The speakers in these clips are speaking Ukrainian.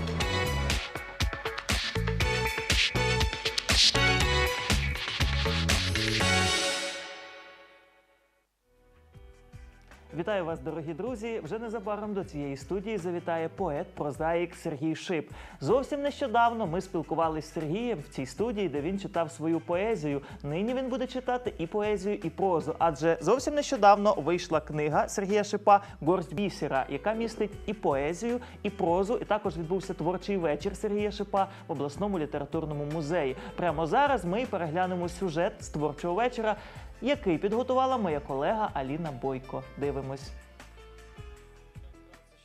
much. Вітаю вас, дорогі друзі! Вже незабаром до цієї студії завітає поет, прозаїк Сергій Шип. Зовсім нещодавно ми спілкувалися з Сергієм в цій студії, де він читав свою поезію. Нині він буде читати і поезію, і прозу. Адже зовсім нещодавно вийшла книга Сергія Шипа Горсть бісера, яка містить і поезію, і прозу. І також відбувся творчий вечір Сергія Шипа в обласному літературному музеї. Прямо зараз ми переглянемо сюжет з творчого вечора, який підготувала моя колега Аліна Бойко. Дивимось.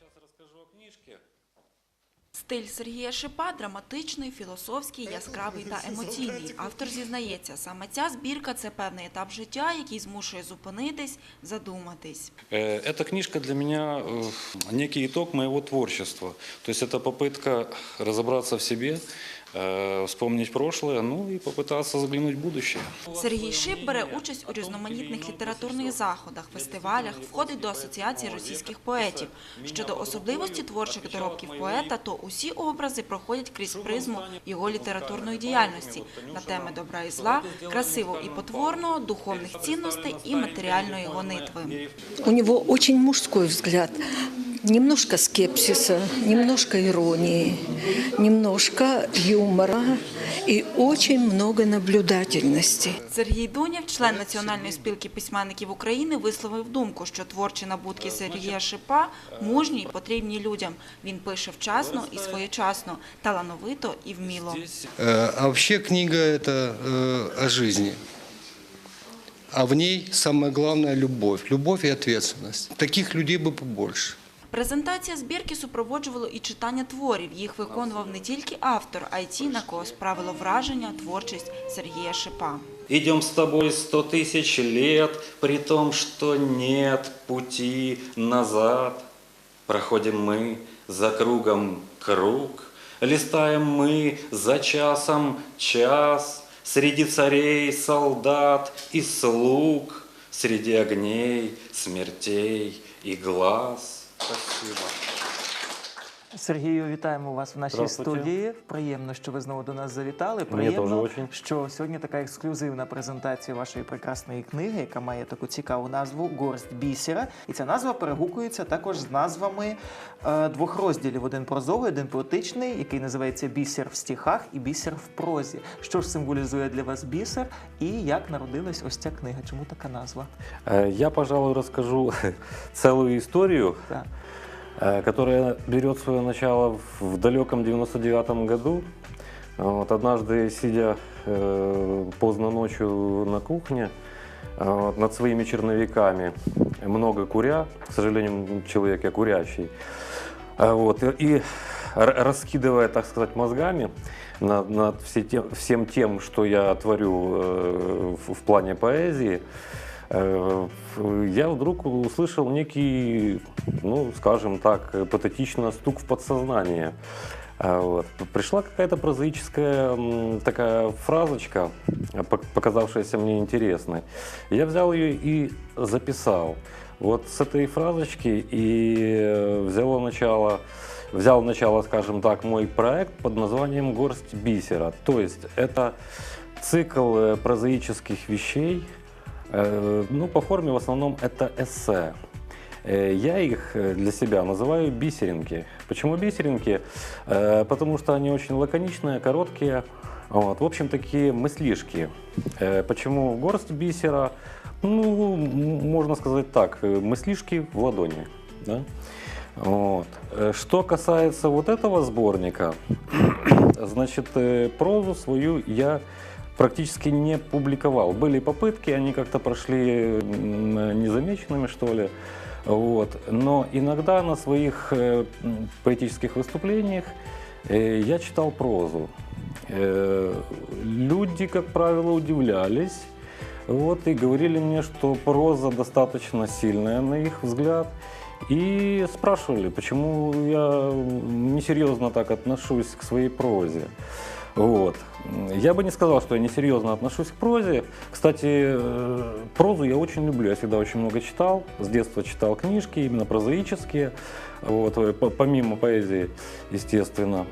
Сейчас расскажу о книжке. Стиль Сергія Шипа драматичний, філософський, яскравий та емоційний. Автор зізнається, саме ця збірка це певний етап життя, який змушує зупинитись, задуматись. Э, Эта книжка для меня э, некий итог моего творчества. То есть это попытка разобраться в себе, э, вспомнить прошлое, ну и попытаться заглянуть в будущее. Сергій Шип бере участь у різноманітних літературних заходах, фестивалях, входить до асоціації російських поетів. Щодо особливості творчих доробків поета, то усі образи проходять крізь призму його літературної діяльності на теми добра і зла, красивого і потворного, духовних цінностей і матеріальної гонитви. У него очень мужской взгляд Немножко скепсиса, немножко иронии, немножко юмора и очень много наблюдательности. Сергій Дунєв, член Національної спілки письменників України, висловив думку, що творчі набутки Сергія Шипа мужні й потрібні людям. Він пише вчасно і своєчасно, талановито і вміло. Здесь Э, А вообще книга это э, о жизни. А в ней самое главное любовь. Любовь и ответственность. Таких людей бы побольше. Презентація збірки супроводжувало і читання творів. Їх виконував не тільки автор, а й ті, на кого справило враження творчість Сергія Шипа. Идем с тобой сто тысяч лет, при том, что нет пути назад. Проходим мы за кругом круг, листаем мы за часом час, среди царей, солдат и слуг, среди огней, смертей и глаз. Спасибо. Сергію, вітаємо вас в нашій студії. Приємно, що ви знову до нас завітали. Приємно, що сьогодні така ексклюзивна презентація вашої прекрасної книги, яка має таку цікаву назву Горсть бісера. І ця назва перегукується також з назвами е, двох розділів: один прозовий, один поетичний, який називається Бісер в стихах і бісер в прозі. Що ж символізує для вас бісер, і як народилась ось ця книга? Чому така назва? Э, Я, пожалуй, расскажу целую историю, Так. Э, которая берет свое начало в- далеком 99 году. Вот, однажды, сидя э, поздно ночью на кухне, э, над своими черновиками, много куря, к сожалению, человек я курящий, вот, и- раскидывая, так сказать, мозгами над, над все тем- всем тем, что я творю в, в плане поэзии, я вдруг услышал некий, ну, скажем так, э, патетично стук в подсознание. А, Вот. Пришла какая-то прозаическая такая фразочка, э, пок- показавшаяся мне интересной. Я взял ее и записал. Вот с этой фразочки и э, взяло начало, взял начало, скажем так, мой проект под названием «Горсть бисера». То есть это цикл э, прозаических вещей, Э, Ну, по форме в основном это эссе. Э, Я их э, для себя называю бисеринки. Почему бисеринки? Э, Потому что они очень лаконичные, короткие. Вот. В общем, такие мыслишки. Э, Почему горсть бисера? Ну, м- можно сказать так, э, мыслишки в ладони. Да? Вот. Э, Что касается вот этого сборника, значит, э, прозу свою я практически не публиковал. Были попытки, они как-то прошли м, незамеченными, что ли. Вот. Но иногда на своих э, м, поэтических выступлениях э, я читал прозу. Э, Люди, как правило, удивлялись. Вот, и говорили мне, что проза достаточно сильная, на их взгляд. И спрашивали, почему я несерьезно так отношусь к своей прозе. Вот. Я бы не сказал, что я несерьезно отношусь к прозе. Кстати, э, прозу я очень люблю. Я всегда очень много читал. С детства читал книжки, именно прозаические. Вот, э, по- помимо поэзии, естественно.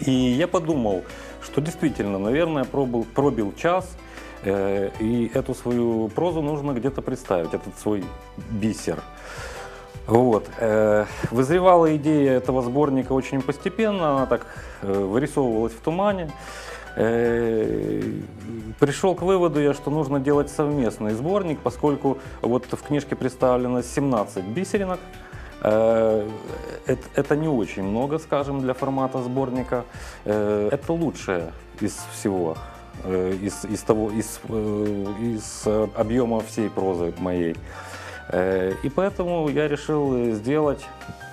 И я подумал, что действительно, наверное, пробыл, пробил час, э, и эту свою прозу нужно где-то представить, этот свой бисер. Вот. э, Вызревала идея этого сборника очень постепенно, она так э, вырисовывалась в тумане. Э, Пришел к выводу я, что нужно делать совместный сборник, поскольку вот в книжке представлено 17 бисеринок. Это, не очень много, скажем, для формата сборника. Это лучшее из всего, из, из того, из, из объема всей прозы моей. Э, И поэтому я решил э, сделать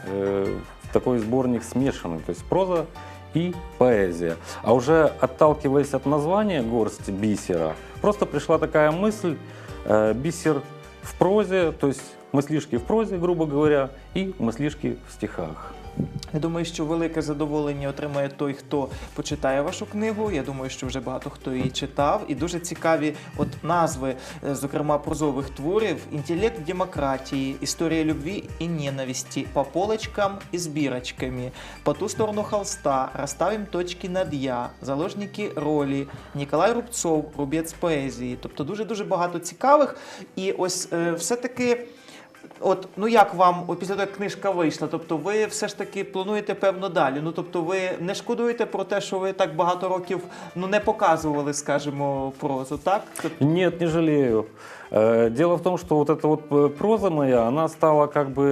э, такой сборник смешанный, то есть проза и поэзия. А уже отталкиваясь от названия «Горсть бисера», просто пришла такая мысль э, «бисер в прозе», то есть мыслишки в прозе, грубо говоря, и мыслишки в стихах. Я думаю, що велике задоволення отримає той, хто почитає вашу книгу. Я думаю, що вже багато хто її читав. І дуже цікаві от назви, е, зокрема прозових творів: інтелект демократії, історія любві і ненависті, по полочкам і збірочками, по ту сторону холста, розставим точки над я, заложники ролі, Ніколай Рубцов, рубець поезії. Тобто дуже дуже багато цікавих. І ось е, все-таки. От, ну як вам о, після того, як книжка вийшла? Тобто ви все ж таки плануєте певно далі. Ну тобто ви не шкодуєте про те, що ви так багато років ну не показували, скажімо, прозу, так? Тобто, Нет, не жалею. Э, Дело в том, что вот эта вот э, проза моя, она стала как бы,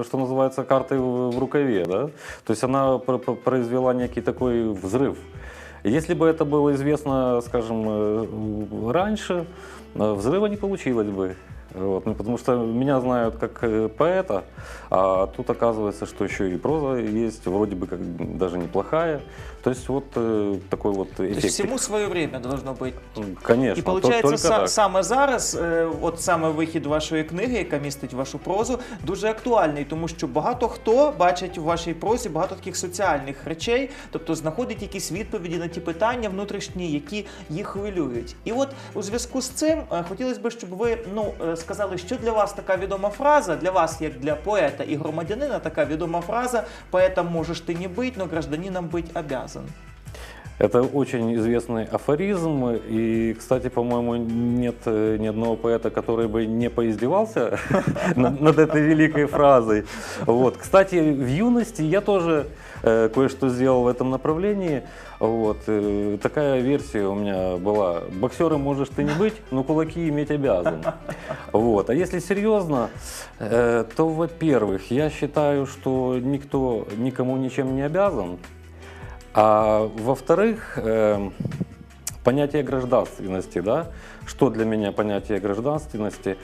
э, что называется, картой в в рукаве, да? То есть она пр- пр- произвела некий такой взрыв. Если бы это было известно, скажем, э, раньше, э, взрыва не получилось бы. Вот, ну, потому что меня знают как э, поэта, а тут оказывается, что еще и проза есть, вроде бы как даже неплохая. То есть вот э, такой вот эффект. всьому своє время должно бути. Конечно, то- виходить, только са- так. саме зараз, е, от саме вихід вашої книги, яка містить вашу прозу, дуже актуальний, тому що багато хто бачить у вашій прозі багато таких соціальних речей, тобто знаходить якісь відповіді на ті питання внутрішні, які їх хвилюють. І от у зв'язку з цим е, хотілося б, щоб ви ну е, сказали, що для вас така відома фраза, для вас, як для поета і громадянина, така відома фраза поетом можеш ти не бути, но гражданином бути обязан. Это очень известный афоризм. И, кстати, по-моему, нет э, ни одного поэта, который бы не поиздевался над этой великой фразой. Вот. Кстати, в юности я тоже э, кое-что сделал в этом направлении. Вот. э, Такая версия у меня была. Боксером можешь ты не быть, но кулаки иметь обязан. Вот. А если серьезно, то, во-первых, я считаю, что никто никому ничем не обязан. А во-вторых, эм, понятие гражданственности, да? Что для меня понятие гражданственности?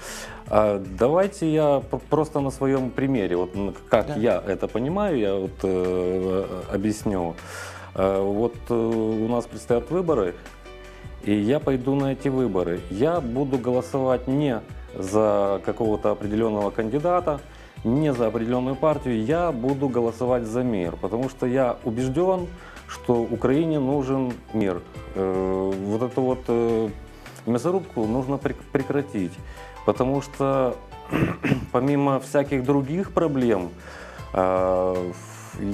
А, давайте я просто на своем примере, вот как Да. я это понимаю, я вот э, объясню. Э, вот э, у нас предстоят выборы, и я пойду на эти выборы. Я буду голосовать не за какого-то определенного кандидата, не за определенную партию, я буду голосовать за мир, потому что я убежден, что Украине нужен мир. Э, Вот эту вот э, мясорубку нужно прек- прекратить, потому что помимо всяких других проблем, э,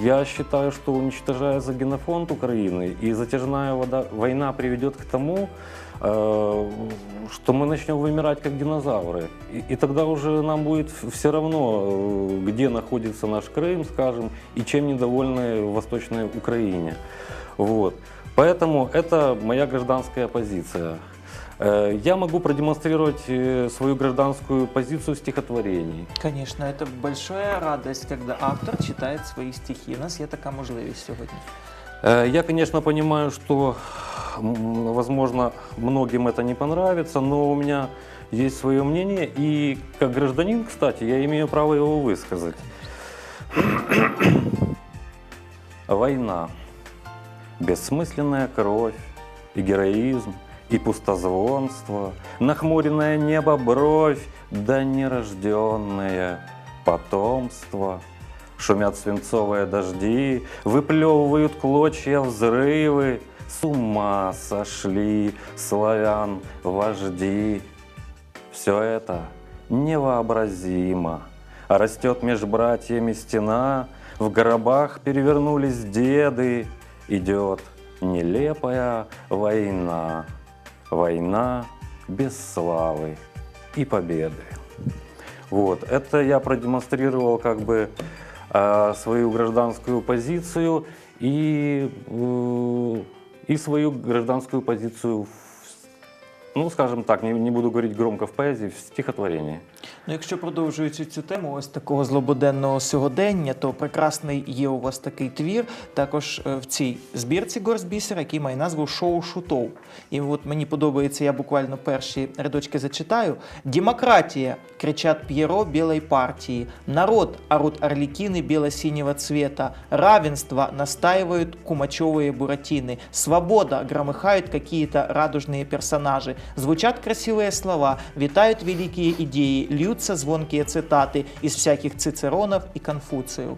я считаю, что уничтожается генофонд Украины, и затяжная вода- война приведет к тому, э, что мы начнем вымирать как динозавры. И, и тогда уже нам будет все равно, э, где находится наш Крым, скажем, и чем недовольны в Восточной Украине. Вот. Поэтому это моя гражданская позиция. Э, Я могу продемонстрировать э, свою гражданскую позицию в стихотворении. Конечно, это большая радость, когда автор читает свои стихи. У нас є така можливість сьогодні. Э, Я, конечно, понимаю, что, возможно, многим это не понравится, но у меня есть свое мнение, и как гражданин, кстати, я имею право его высказать. Война, бессмысленная кровь и героизм, и пустозвонство, нахмуренное небо бровь, да нерожденное потомство. Шумят свинцовые дожди, выплевывают клочья взрывы. С ума сошли славян вожди. Все это невообразимо. Растет меж братьями стена, в гробах перевернулись деды. Идет нелепая война. Война без славы и победы. Вот, это я продемонстрировал как бы свою гражданскую позицию и, и свою гражданскую позицию, в, ну, скажем так, не, не буду говорить громко в поэзии, в стихотворении. Ну, якщо продовжуючи цю тему, ось такого злободенного сьогодення, то прекрасний є у вас такий твір, також е, в цій збірці Горсбісер, який має назву Шоу Шутов. І от мені подобається, я буквально перші рядочки зачитаю. Демократія, кричат П'єро білої партії. Народ, орут орликины бело-синего цвета. Равенство, настаивают кумачевые буратины. Свобода, громыхают какие-то радужные персонажи. Звучат красивые слова, витают великие идеи, льются звонкие цитати із всяких цицеронов і конфуціїв.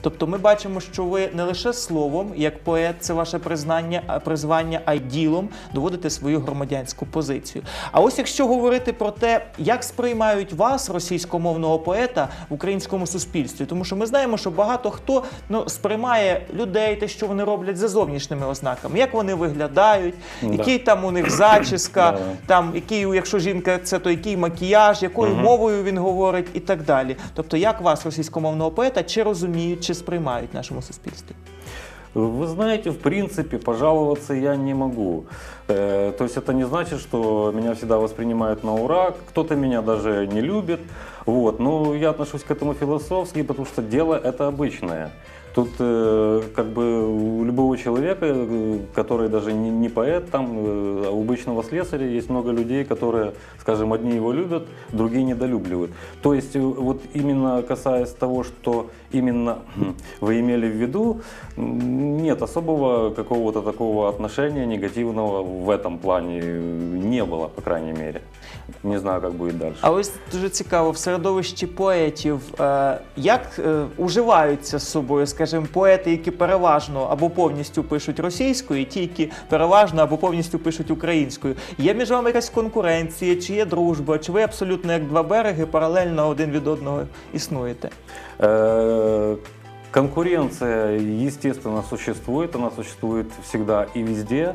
Тобто ми бачимо, що ви не лише словом, як поет, це ваше признання, призвання, а й ділом доводите свою громадянську позицію. А ось якщо говорити про те, як сприймають вас, російськомовного поета, в українському суспільстві, тому що ми знаємо, що багато хто ну, сприймає людей, те, що вони роблять за зовнішніми ознаками, як вони виглядають, Да. який там у них зачіска, там який, якщо жінка, це то який макіяж, якою мовою він говорить і так далі. Тобто, як вас, російськомовного поета, чи розуміють, чи сприймають в нашому суспільстві? Вы знаете, в принципе, пожаловаться я не могу. Э, То есть это не значит, что меня всегда воспринимают на ура, кто-то меня даже не любит. Вот. Но я отношусь к этому философски, потому что дело это обычное. Тут э, как бы у любого человека, э, который даже не, не поэт, там, э, а у обычного слесаря есть много людей, которые, скажем, одни его любят, другие недолюбливают. То есть вот именно касаясь того, что именно хм, вы имели в виду, нет особого какого-то такого отношения негативного в этом плане не было, по крайней мере. Не знаю, как будет дальше. А ось дуже цікаво, в середовищі поетів, е, як е, уживаються з собою, скажімо, поети, які переважно або повністю пишуть російською, і ті, які переважно або повністю пишуть українською. Є між вами якась конкуренція, чи є дружба, чи ви абсолютно як два береги паралельно один від одного існуєте? Э, Конкуренция, естественно, существует, она существует всегда и везде.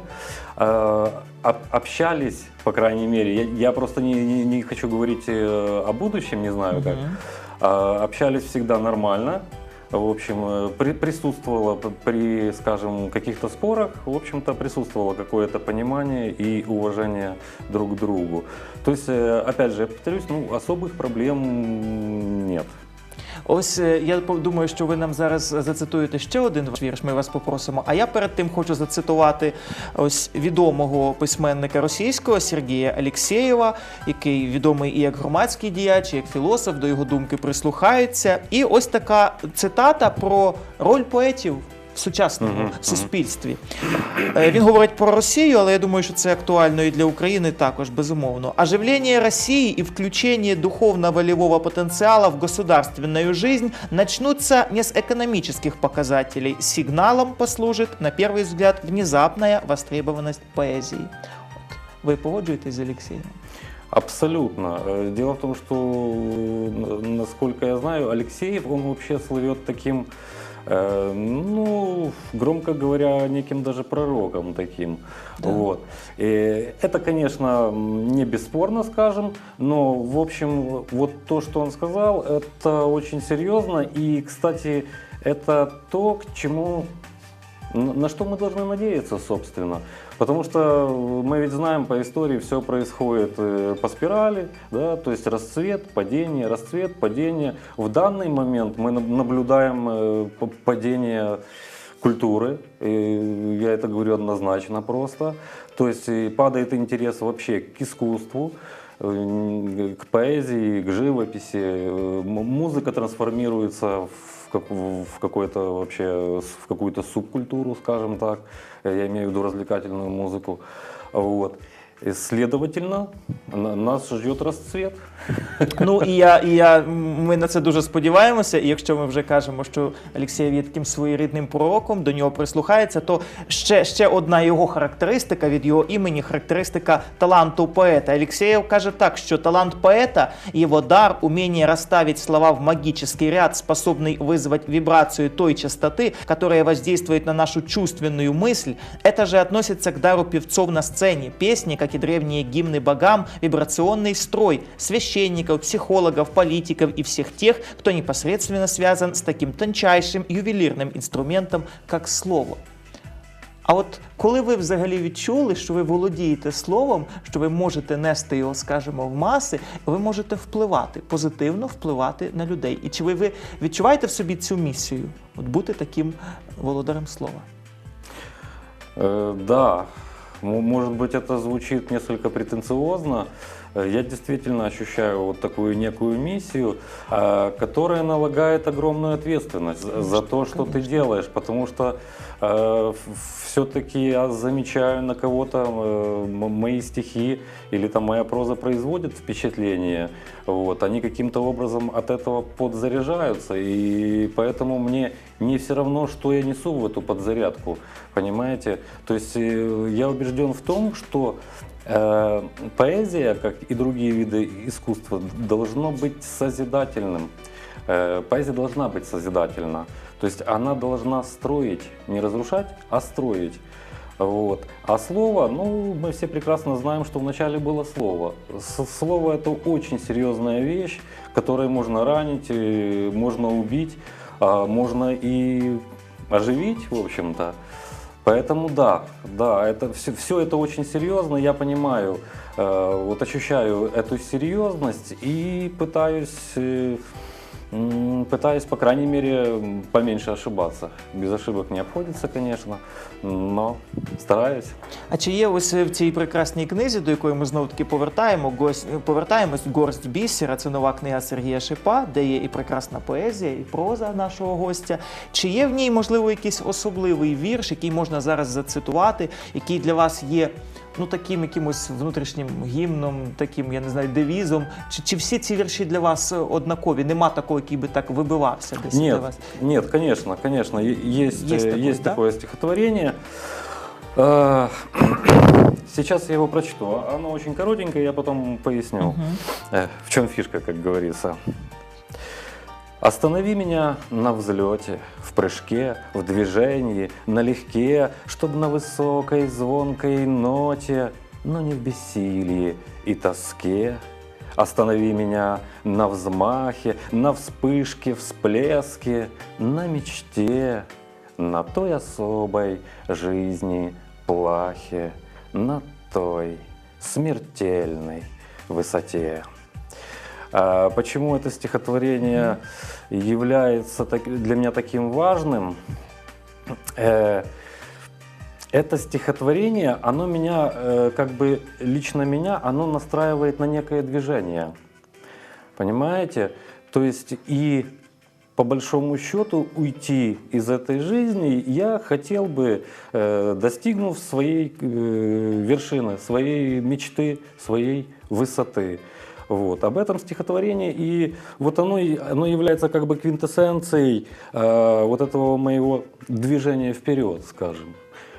Э, об- Общались, по крайней мере, я, я просто не, не- не хочу говорить э, о будущем, не знаю как. А, Общались всегда нормально. В общем, э, при- присутствовало п- при, скажем, каких-то спорах, в общем-то, присутствовало какое-то понимание и уважение друг к другу. То есть, э, опять же, я повторюсь, ну, особых проблем нет. Ось е, я думаю, що ви нам зараз зацитуєте ще один ваш вірш. Ми вас попросимо. А я перед тим хочу зацитувати ось відомого письменника російського Сергія Алєксєєва, який відомий і як громадський діяч, і як філософ, до його думки прислухається. І ось така цитата про роль поетів В сучасному Мгм, мгм. суспільстві Е, він говорить про Росію, але я думаю, що це актуально і для України також безумовно. Оживление России и включение духовно-волевого потенциала в государственную жизнь начнутся не с экономических показателей. Сигналом послужит, на первый взгляд, внезапная востребованность поэзии. От. Ви погоджуєтесь з Олексієм? Абсолютно. Э, Дело в том, что, э, н- насколько я знаю, Алексеев, он вообще слывет таким, э, ну, громко говоря, неким даже пророком таким. Вот. И это, конечно, м, не бесспорно, скажем, но, в общем, вот то, что он сказал, это очень серьезно. И, кстати, это то, к чему Н- На что мы должны надеяться, собственно? Потому что мы ведь знаем по истории, все происходит э, по спирали, да, то есть расцвет, падение, расцвет, падение. В данный момент мы наб- наблюдаем э, п- падение культуры, и я это говорю однозначно просто. То есть э, падает интерес вообще к искусству, э, к поэзии, к живописи. Э, м- Музыка трансформируется в, как- в какой-то вообще в какую-то субкультуру, скажем так. Э, Я имею в виду развлекательную музыку. Вот. И, следовательно, на- нас ждет расцвет. Ну і я, і я, ми на це дуже сподіваємося. І якщо ми вже кажемо, що Олексєєв є таким своєрідним пророком, до нього прислухається, то ще, ще одна його характеристика від його імені характеристика таланту поета. Алексеєв каже так, що талант поета, его дар, умение расставить слова в магический ряд, способный вызвать вибрацию той частоты, которая воздействует на нашу чувственную мысль, это же относится к дару певцов на сцене. Песни, как и древние гимны богам, вибрационный строй священников, психологов, политиков и всех тех, кто непосредственно связан с таким тончайшим ювелирным инструментом, как слово. А от коли ви взагалі відчули, що ви володієте словом, що ви можете нести його, скажімо, в маси, ви можете впливати, позитивно впливати на людей. І чи ви, ви відчуваєте в собі цю місію? От бути таким володарем слова? Э, Да, М- Может быть, это звучит несколько претенциозно. Э, Я действительно ощущаю вот такую некую миссию, э, которая налагает огромную ответственность за- за то, что ты делаешь, потому что все-таки я замечаю на кого-то э, мои стихи или там моя проза производит впечатление, вот, они каким-то образом от этого подзаряжаются, и поэтому мне не все равно, что я несу в эту подзарядку, понимаете? То есть э, я убежден в том, что э, поэзия, как и другие виды искусства, должно быть созидательным. Э, поэзия должна быть созидательна. То есть она должна строить, не разрушать, а строить. Вот. А слово, ну, мы все прекрасно знаем, что вначале было слово. Слово это очень серьезная вещь, которой можно ранить, можно убить, а можно и оживить, в общем-то. Поэтому да, да, это все, все это очень серьезно, я понимаю, э, вот ощущаю эту серьезность и пытаюсь, э, м, пытаюсь, по крайней мере, поменьше ошибаться. Без ошибок не обходится, конечно, но стараюсь. А чи є ось в цій прекрасній книзі, до якої ми знову таки повертаємо, гось, повертаємось горсть бісера, це нова книга Сергія Шипа, де є і прекрасна поезія, і проза нашого гостя. Чи є в ній, можливо, якийсь особливий вірш, який можна зараз зацитувати, який для вас є ну таким якимось внутрішнім гімном, таким, я не знаю, девізом? Чи, чи всі ці вірші для вас е, однакові? Нема такого, який би так вибивався десь для Нет, вас? нет, конечно, конечно, е- есть, Есть э, такое, есть да? такое стихотворение. Э, Сейчас я его прочту. Оно очень коротенькое, я потом поясню, э, в чем фишка, как говорится. Останови меня на взлете, в прыжке, в движении, налегке, чтоб на высокой звонкой ноте, но не в бессилии и тоске. Останови меня на взмахе, на вспышке, всплеске, на мечте, на той особой жизни плахе, на той смертельной высоте. А Почему это стихотворение является для меня таким важным? Э, Это стихотворение, оно меня, э, как бы лично меня, оно настраивает на некое движение. Понимаете? То есть и по большому счету уйти из этой жизни я хотел бы, э, достигнув своей вершины, своей мечты, своей высоты. Вот. Об этом стихотворение, и вот оно, и- оно является как бы квинтэссенцией э, вот этого моего движения вперед, скажем.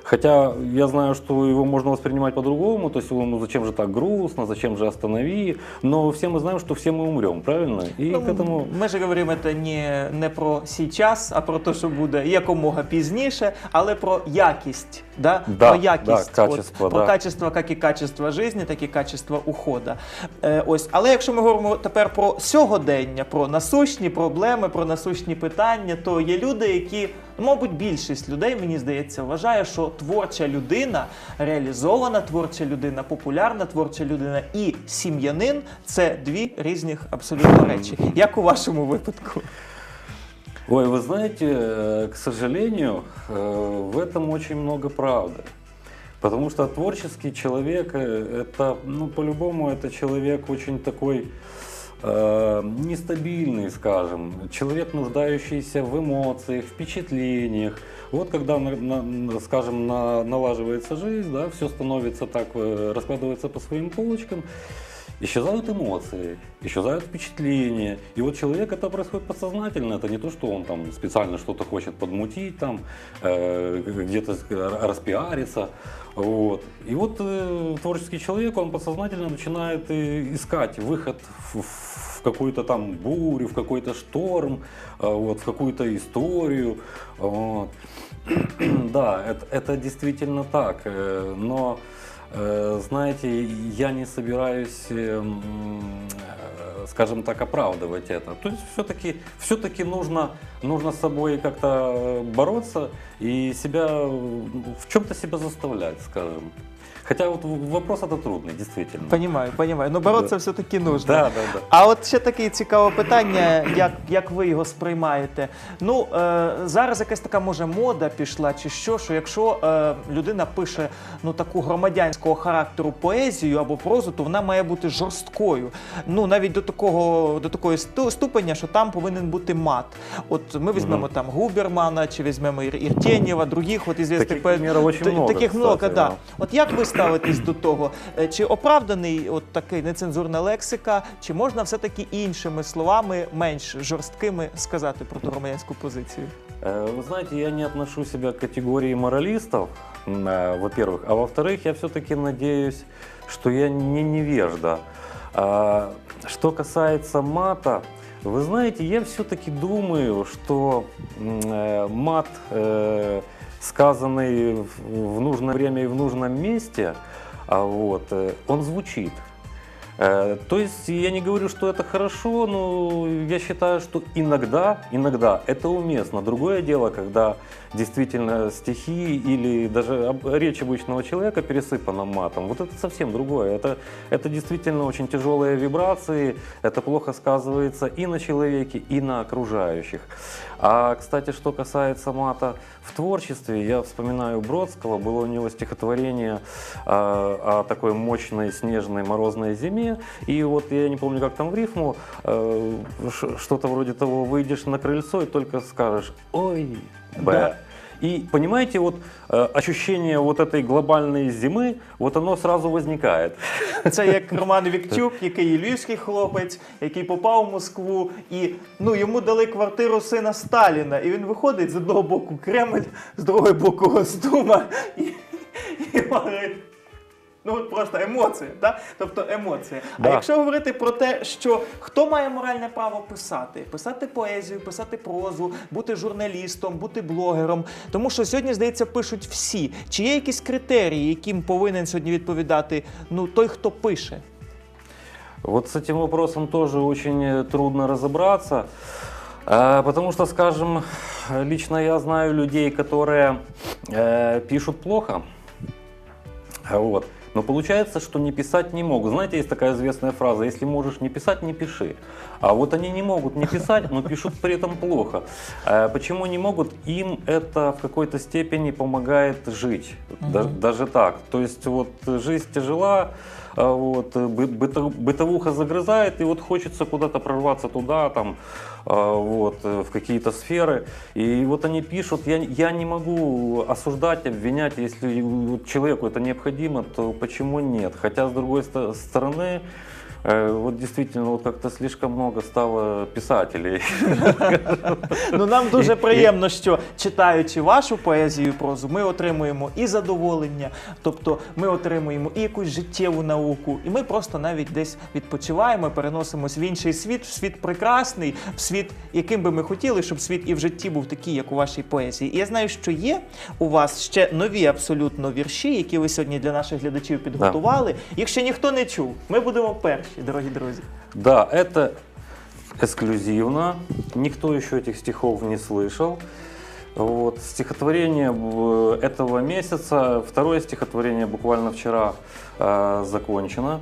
Хотя я знаю, что его можно воспринимать по-другому, то есть ну зачем же так грустно, зачем же останови, но все мы знаем, что все мы умрем, правильно? И Ну, к этому Ми ж говоримо це не, не про сейчас, а про те, що буде якомога пізніше, але про якість. Да? Да, про якість. да, качество, От, про да. качество, як і качество життя, так і качество ухода. Е, ось. Але якщо ми говоримо тепер про сьогодення, про насущні проблеми, про насущні питання, то є люди, які, ну, мабуть, більшість людей, мені здається, вважає, що творча людина, реалізована творча людина, популярна творча людина і сім'янин це дві різних абсолютно речі. Як у вашому випадку? Ой, вы знаете, э, к сожалению, э, в этом очень много правды. Потому что творческий человек, э, это, ну, по-любому, это человек очень такой э, нестабильный, скажем, человек, нуждающийся в эмоциях, впечатлениях. Вот когда, на- на- на- скажем, на- налаживается жизнь, да, все становится так, э, раскладывается по своим полочкам, исчезают эмоции, исчезают впечатления. И вот человек это происходит подсознательно. Это не то, что он там специально что-то хочет подмутить, там, э, где-то распиариться. Вот. И вот э, творческий человек, он подсознательно начинает э, искать выход в, в какую-то там бурю, в какой-то шторм, э, вот, в какую-то историю. Вот. Да, это, это действительно так. э, Но, э, знаете, я не собираюсь, э, м, э, скажем так, оправдывать это. То есть все-таки все-таки нужно, нужно с собой как-то бороться и себя э, в чем-то себя заставлять, скажем. Хотя вот вопрос это трудный, действительно. Понімаю, понімаю. Ну боротися Да. все-таки нужно. Да, да, да. А от ще таке цікаве питання, як, як ви його сприймаєте? Ну е, зараз якась така може мода пішла, чи що, що якщо е, людина пише ну таку громадянського характеру поезію або прозу, то вона має бути жорсткою. Ну навіть до такого до такої сту- ступеня, що там повинен бути мат. От ми візьмемо там Губермана, чи візьмемо Ір- Іртєнєва, других от ізвісних Таких примерів очень много, Таких кстати, много, да. да. От як ви ставитесь до того? Е, Чи оправданий от такий нецензурна лексика, чи можна все-таки іншими словами, менш жорсткими сказати про ту громадянську позицію? Э, Вы знаете, я не отношу себя к категории моралистов, м, э, во-первых. А во-вторых, я все-таки надеюсь, что я не невежда. А, Что касается мата, вы знаете, я все-таки думаю, что м, э, мат, э, сказанный в в нужное время и в нужном месте, а вот, э, он звучит. Э, То есть я не говорю, что это хорошо, но я считаю, что иногда, иногда это уместно. Другое дело, когда действительно стихи или даже об- речь обычного человека пересыпана матом. Вот это совсем другое. Это, это действительно очень тяжелые вибрации, это плохо сказывается и на человеке, и на окружающих. А, кстати, что касается мата в творчестве, я вспоминаю Бродского, было у него стихотворение а, о такой мощной снежной морозной зиме, и вот я не помню, как там в рифму, э, ш- что-то вроде того, выйдешь на крыльцо и только скажешь «Ой, Б». Да. И понимаете, вот э, ощущение вот этой глобальной зимы, вот оно сразу возникает. Це як Роман Вікчук, який є львівський хлопець, який попав в Москву, і ну йому дали квартиру сина Сталіна. І він виходить з одного боку Кремль, з другого боку Госдума, і, і говорить. Ну от просто емоції, да? тобто емоції. А Да. якщо говорити про те, що хто має моральне право писати, писати поезію, писати прозу, бути журналістом, бути блогером, тому що сьогодні, здається, пишуть всі. Чи є якісь критерії, яким повинен сьогодні відповідати ну той, хто пише? Вот с этим вопросом тоже очень э, трудно разобраться, э, потому что, скажем, лично я знаю людей, которые э, пишут плохо, вот. Но получается, что не писать не могут. Знаете, есть такая известная фраза, если можешь не писать, не пиши. А вот они не могут не писать, но пишут при этом плохо. Э, Почему не могут? Им это в какой-то степени помогает жить. Да- Даже так. То есть вот жизнь тяжела, а вот, э, бы- быто- бытовуха загрызает, и вот хочется куда-то прорваться туда, там, а, вот, э, в какие-то сферы. И вот они пишут, я, я не могу осуждать, обвинять, если вот человеку это необходимо, то почему нет? Хотя, с другой ста- стороны, э, вот действительно, вот как-то слишком много стало писателей. Ну нам дуже приємно, що читаючи вашу поезію і прозу, ми отримуємо і задоволення, тобто ми отримуємо і якусь життєву науку, і ми просто навіть десь відпочиваємо, переносимось в інший світ, в світ прекрасний, в світ, яким би ми хотіли, щоб світ і в житті був такий, як у вашій поезії. І я знаю, що є у вас ще нові абсолютно вірші, які ви сьогодні для наших глядачів підготували. Їх ще ніхто не чув. Ми будемо перші, дорогі друзі. Да, это эксклюзивно. Никто еще этих стихов не слышал. Вот. Стихотворение этого месяца, второе стихотворение буквально вчера э, закончено.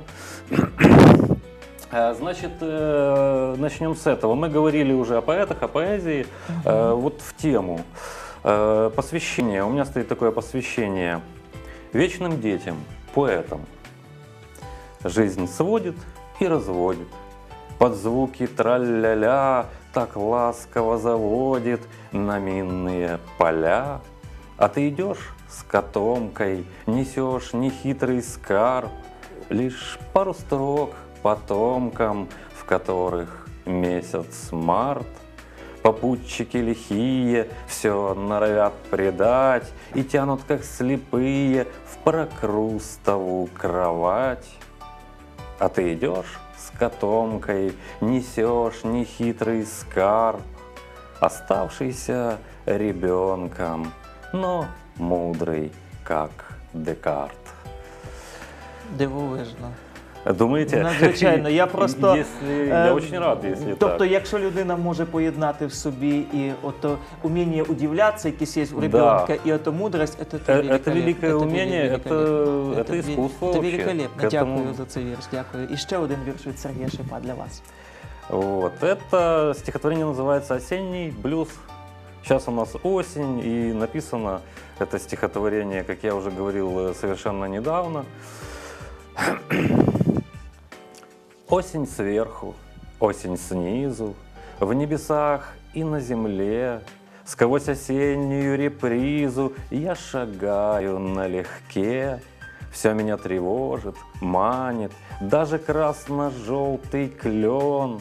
Э, Значит, э, начнем с этого. Мы говорили уже о поэтах, о поэзии. Э, Вот в тему. Э, Посвящение. У меня стоит такое посвящение вечным детям, поэтам. Жизнь сводит и разводит. Под звуки тралля-ля так ласково заводит на минные поля. А ты идешь с котомкой, несешь нехитрый скарб, Лишь пару строк потомкам, в которых месяц март. Попутчики лихие все норовят предать и тянут, как слепые, в прокрустову кровать. А ты идешь с котомкой, несешь нехитрый скарб, оставшийся ребенком, но мудрый, как Декарт. Дивовижно. Думаете? Надзвичайно, я просто Если, е, я очень рад, если тобто, так. якщо людина може поєднати в собі і ото уміння удивлятися, якесь є в Да. ребенка, і ото мудрость, це, це, Э, великолепно. это великое Це умение, великолепно. это- это ве- искусство Це вообще. великолепно. К этому- Дякую за цей вірш. Дякую. І ще один вірш від Сергія Шипа для вас. Вот. Это стихотворение называется «Осенний блюз». Сейчас у нас осень, и написано это стихотворение, как я уже говорил, э, совершенно недавно. Осень сверху, осень снизу, в небесах и на земле. Сквозь осеннюю репризу я шагаю налегке. Все меня тревожит, манит, даже красно-желтый клен,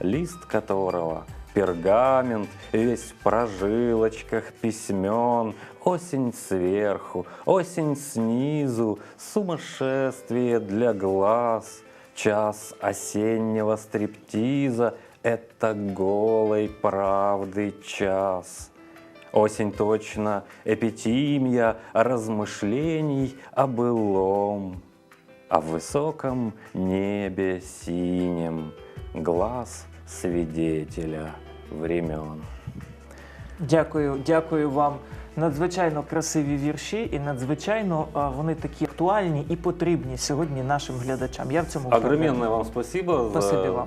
лист которого пергамент, весь в прожилочках письмен. Осень сверху, осень снизу, сумасшествие для глаз. Час осеннего стриптиза — это голой правды час. Осень точно эпитимия размышлений о былом, а в высоком небе синем глаз свидетеля времен. Дякую, дякую вам. Надзвичайно красиві вірші, і надзвичайно а, вони такі актуальні і потрібні сьогодні нашим глядачам. Я в цьому впевнений. Вам спасибо. за- Спасибі вам.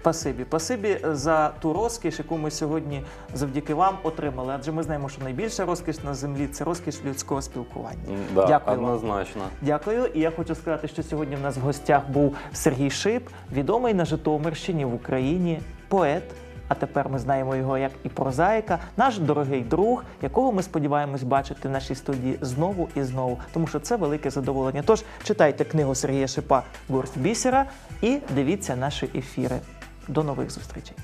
Спасибі. Спасибі за ту розкіш, яку ми сьогодні завдяки вам отримали. Адже ми знаємо, що найбільша розкіш на землі це розкіш людського спілкування. Да, Дякую вам. однозначно. Дякую. І я хочу сказати, що сьогодні в нас в гостях був Сергій Шип, відомий на Житомирщині в Україні поет. А тепер ми знаємо його як і прозаїка, наш дорогий друг, якого ми сподіваємось бачити в нашій студії знову і знову, тому що це велике задоволення. Тож читайте книгу Сергія Шипа Горсть бісера і дивіться наші ефіри. До нових зустрічей.